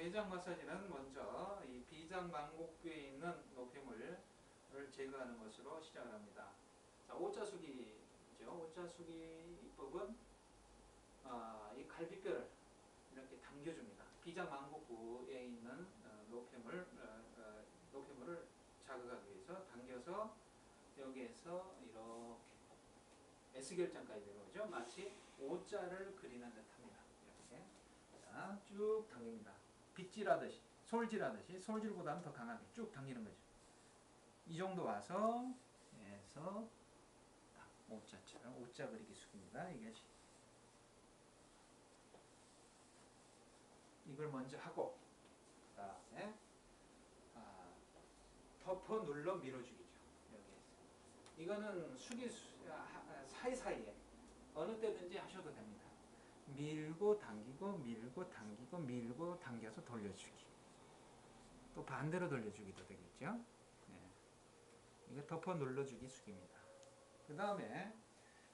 대장 마사지는 먼저 이 비장 망곡부에 있는 노폐물을 제거하는 것으로 시작을 합니다. 자, 오자수기죠. 오자수기 이법은 아, 이 갈비뼈를 이렇게 당겨줍니다. 비장 망곡부에 있는 어, 노폐물, 어, 어, 노폐물을 자극하기 위해서 당겨서 여기에서 이렇게 S결장까지 내려오죠. 마치 O자를 그리는 듯합니다. 이렇게 자, 쭉 당깁니다. 빗질하듯이, 솔질하듯이 솔질보다는 더 강하게 쭉 당기는 거죠. 이 정도 와서 해서 딱 O자처럼 O자 그리기 숙입니다. 이게 이걸 먼저 하고 그 다음에 아, 덮어 눌러 밀어주기죠. 여기에서 이거는 숙이 수- 아, 사이사이에 어느 때든지 하셔도 됩니다. 밀고 당기고 밀고 당기고 밀고 당겨서 돌려주기. 또 반대로 돌려주기도 되겠죠. 네. 이거 덮어 눌러주기 숙입니다. 그 다음에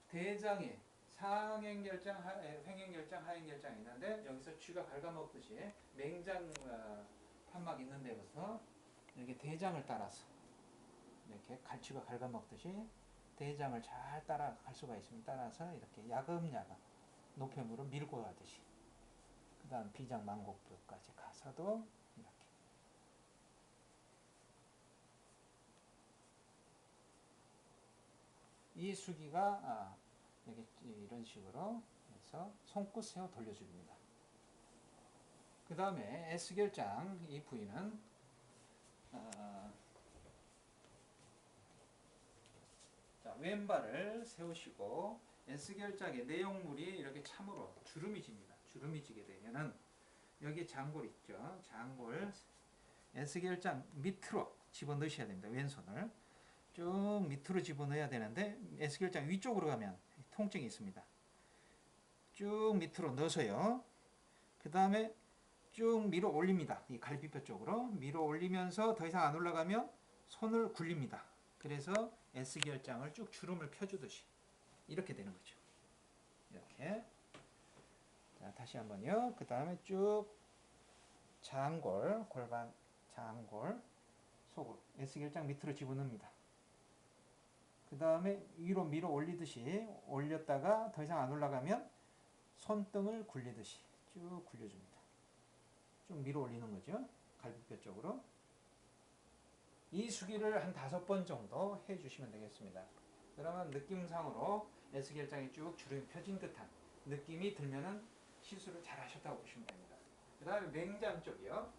대장에 상행결장, 횡행결장, 하행결장이 있는데 여기서 쥐가 갉아먹듯이 맹장 어, 판막 있는 데부터 이렇게 대장을 따라서 이렇게 갈치가 갉아먹듯이 대장을 잘 따라 갈 수가 있으면 따라서 이렇게 야금야금 노폐물을 밀고 가듯이 그 다음 비장 망곡부까지 가서도 이렇게 이 수기가 아, 이렇게 이런 식으로 해서 손끝 세워 돌려줍니다. 그 다음에 S결장 이 부위는 아, 자, 왼발을 세우시고 S결장의 내용물이 이렇게 참으로 주름이 집니다. 주름이 지게 되면은 여기 장골 있죠. 장골 S결장 밑으로 집어넣으셔야 됩니다. 왼손을 쭉 밑으로 집어넣어야 되는데 S결장 위쪽으로 가면 통증이 있습니다. 쭉 밑으로 넣어서요. 그 다음에 쭉 밀어 올립니다. 이 갈비뼈 쪽으로 밀어 올리면서 더 이상 안 올라가면 손을 굴립니다. 그래서 S결장을 쭉 주름을 펴주듯이 이렇게 되는 거죠. 이렇게. 자, 다시 한번요. 그 다음에 쭉 장골, 골반, 장골, 속으로 S결장 밑으로 집어넣습니다. 그 다음에 위로 밀어 올리듯이 올렸다가 더 이상 안 올라가면 손등을 굴리듯이 쭉 굴려줍니다. 쭉 밀어 올리는 거죠. 갈비뼈 쪽으로. 이 수기를 한 다섯 번 정도 해주시면 되겠습니다. 그러면 느낌상으로 S결장이 쭉 주름이 펴진 듯한 느낌이 들면은 시술을 잘 하셨다고 보시면 됩니다. 그 다음에 맹장 쪽이요.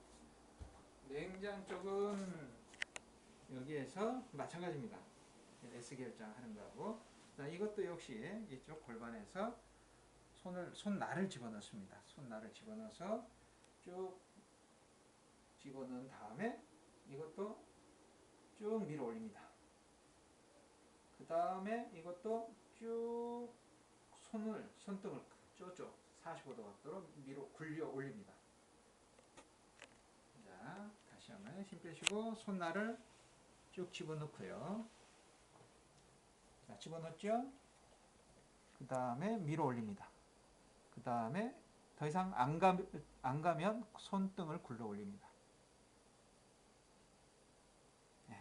맹장 쪽은 여기에서 마찬가지입니다. S결장 하는 거하고 자, 이것도 역시 이쪽 골반에서 손을 손날을 집어넣습니다. 손날을 집어넣어서 쭉 집어넣은 다음에 이것도 쭉 밀어 올립니다. 그 다음에 이것도 쭉 손을 손등을 쪼쪼 45도 각도로 밀어 굴려 올립니다. 자, 다시 한번 힘 빼시고 손날을 쭉 집어넣고요. 자, 집어넣었죠? 그 다음에 밀어 올립니다. 그 다음에 더 이상 안, 가, 안 가면 손등을 굴러 올립니다. 네,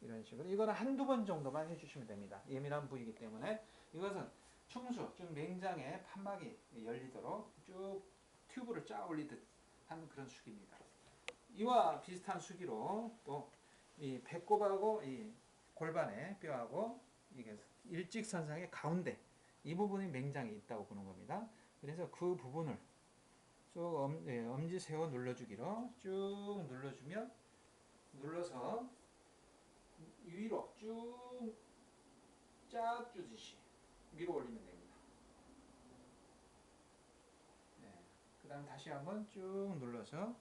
이런 식으로. 이거는 한두 번 정도만 해주시면 됩니다. 예민한 부위이기 때문에 이것은 충수, 즉 맹장의 판막이 열리도록 쭉 튜브를 짜 올리듯 하는 그런 수기입니다. 이와 비슷한 수기로 또 이 배꼽하고 이 골반의 뼈하고 이게 일직선상의 가운데 이 부분이 맹장이 있다고 보는 겁니다. 그래서 그 부분을 쭉 엄, 예, 엄지 세워 눌러주기로 쭉 눌러주면 눌러서 위로 쭉 짜주듯이 밀어 올리면 됩니다. 네. 그 다음 다시 한번 쭉 눌러서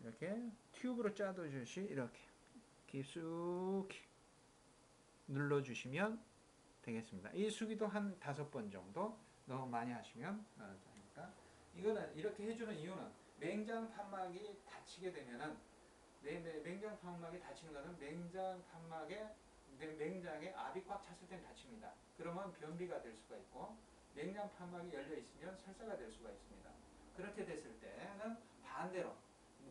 이렇게 튜브로 짜듯이 이렇게 깊숙이 눌러주시면 되겠습니다. 이 수기도 한 다섯 번 정도 너무 많이 하시면 어, 되니까 이거는 이렇게 해주는 이유는 맹장 판막이 다치게 되면은 내, 내 맹장 판막이 다치는 것은 맹장 판막에 내 맹장에 압이 꽉 찼을 땐 다칩니다. 그러면 변비가 될 수가 있고 맹장 판막이 열려 있으면 설사가 될 수가 있습니다. 그렇게 됐을 때는 반대로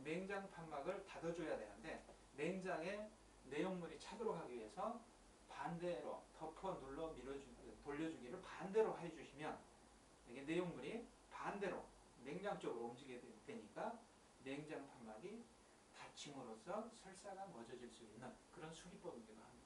냉장 판막을 닫아줘야 되는데 냉장에 내용물이 차도록 하기 위해서 반대로 덮어 눌러 밀어주 돌려주기를 반대로 해주시면 이게 내용물이 반대로 냉장 쪽으로 움직이게 되- 되니까 냉장 판막이 닫힘으로써 설사가 멎어질 수 있는 그런 수리법이기도 합니다.